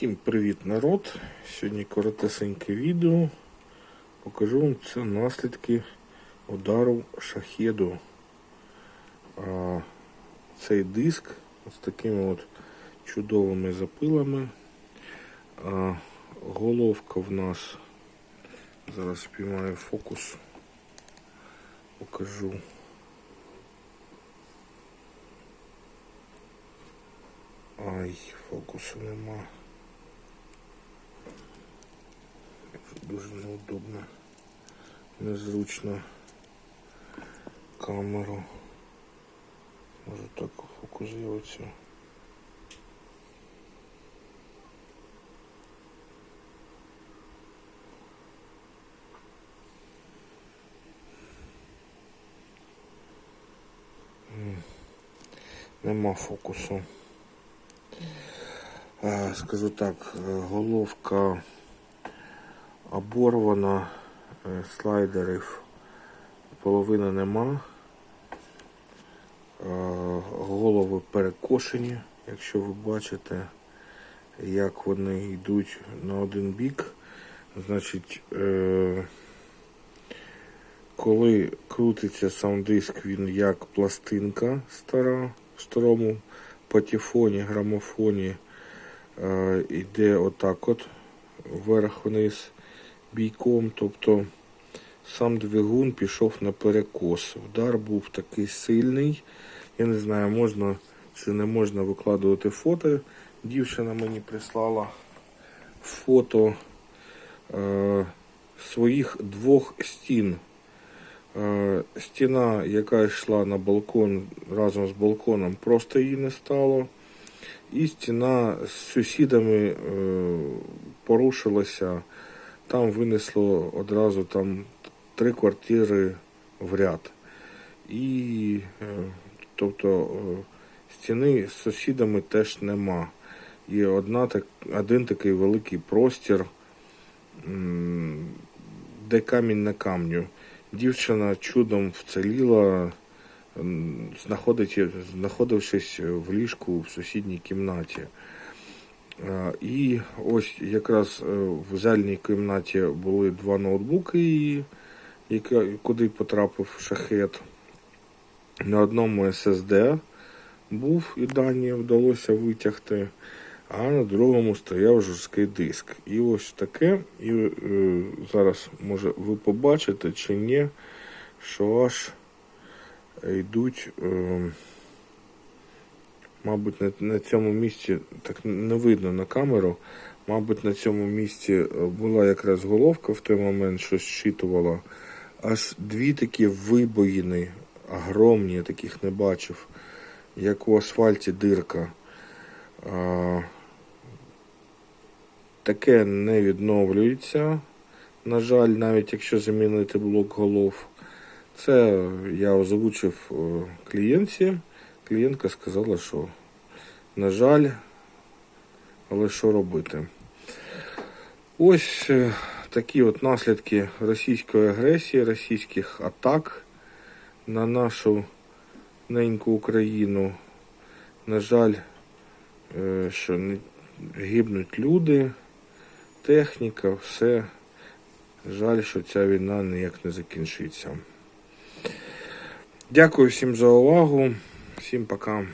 Всім привіт, народ! Сьогодні коротесеньке відео. Покажу вам це наслідки удару шахеду. А, цей диск з такими от чудовими запилами. А, головка в нас. Зараз спіймаю фокус. Покажу. Ай, фокусу нема. Дуже неудобно, незручно камеру. Може так фокус з'явиться. Нема фокусу. Е, Скажу так, е, головка оборвана, е, слайдерів половини нема. Е, Голови перекошені, якщо ви бачите, як вони йдуть на один бік. Значить, е, коли крутиться сам диск, він як пластинка стара в старому патефоні, грамофоні йде отак от вверх-вниз бійком. Тобто сам двигун пішов на перекос. Удар був такий сильний. Я не знаю, можна чи не можна викладувати фото. Дівчина мені прислала фото е, своїх двох стін. Е, стіна, яка йшла на балкон разом з балконом, просто її не стало. І стіна з сусідами е, порушилася. Там винесло одразу там три квартири в ряд. І е, тобто е, стіни з сусідами теж нема. І одна так, один такий великий простір, де камінь на камню. Дівчина чудом вціліла, знаходившись в ліжку в сусідній кімнаті. Е, І ось якраз е, в зальній кімнаті були два ноутбуки, куди потрапив шахет. На одному SSD був і дані вдалося витягти, а на другому стояв жорсткий диск. І ось таке. І е, зараз, може, ви побачите чи ні, що аж йдуть. Е, Мабуть, на, на цьому місці так не видно на камеру. Мабуть, на цьому місці е, була якраз головка в той момент, що щитувала. Аж дві такі вибоїни, огромні, я таких не бачив, як у асфальті дирка. А, таке не відновлюється. На жаль, навіть якщо замінити блок голов. Це я озвучив е, клієнтці. Клієнтка сказала, що, на жаль, але що робити. Ось е, такі от наслідки російської агресії, російських атак на нашу неньку Україну. На жаль, е, що не гибнуть люди, техніка, все. Жаль, що ця війна ніяк не закінчиться. Дякую всім за увагу. Всім пока.